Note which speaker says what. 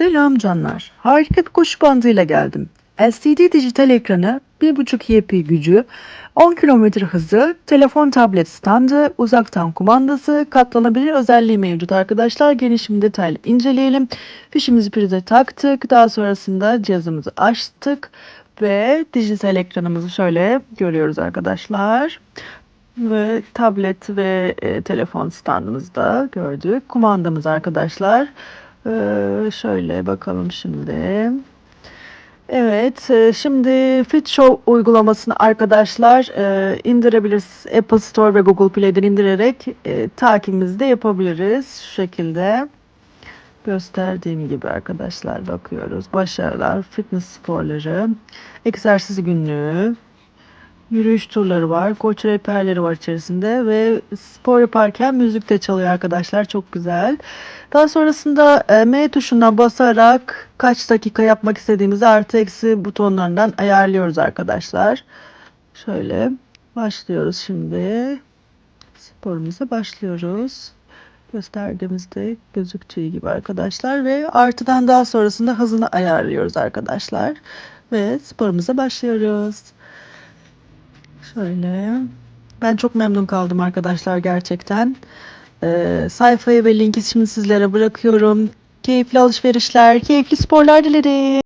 Speaker 1: Selam canlar. Harika bir koşu bandıyla geldim. LCD dijital ekranı, 1.5 YP gücü, 10 km hızı, telefon tablet standı, uzaktan kumandası, katlanabilir özelliği mevcut arkadaşlar. Gelişimi detaylı inceleyelim. Fişimizi prize taktık. Daha sonrasında cihazımızı açtık ve dijital ekranımızı şöyle görüyoruz arkadaşlar. Ve tablet ve e, telefon standımızı da gördük. Kumandamız arkadaşlar. Ee, şöyle bakalım şimdi. Evet, e, şimdi Fit Show uygulamasını arkadaşlar e, indirebiliriz. Apple Store ve Google Play'den indirerek e, takibimizi de yapabiliriz. Şu şekilde gösterdiğim gibi arkadaşlar bakıyoruz. Başarılar, fitness sporları, egzersiz günlüğü, Yürüyüş turları var. Koç rehberleri var içerisinde ve spor yaparken müzik de çalıyor arkadaşlar. Çok güzel. Daha sonrasında e, M tuşuna basarak kaç dakika yapmak istediğimizi artı eksi butonlarından ayarlıyoruz arkadaşlar. Şöyle başlıyoruz şimdi. Sporumuza başlıyoruz. Gösterdiğimizde gözüktüğü gibi arkadaşlar ve artıdan daha sonrasında hızını ayarlıyoruz arkadaşlar. Ve sporumuza başlıyoruz. Şöyle. Ben çok memnun kaldım arkadaşlar gerçekten. Ee, sayfayı ve linki şimdi sizlere bırakıyorum. Keyifli alışverişler, keyifli sporlar dilerim.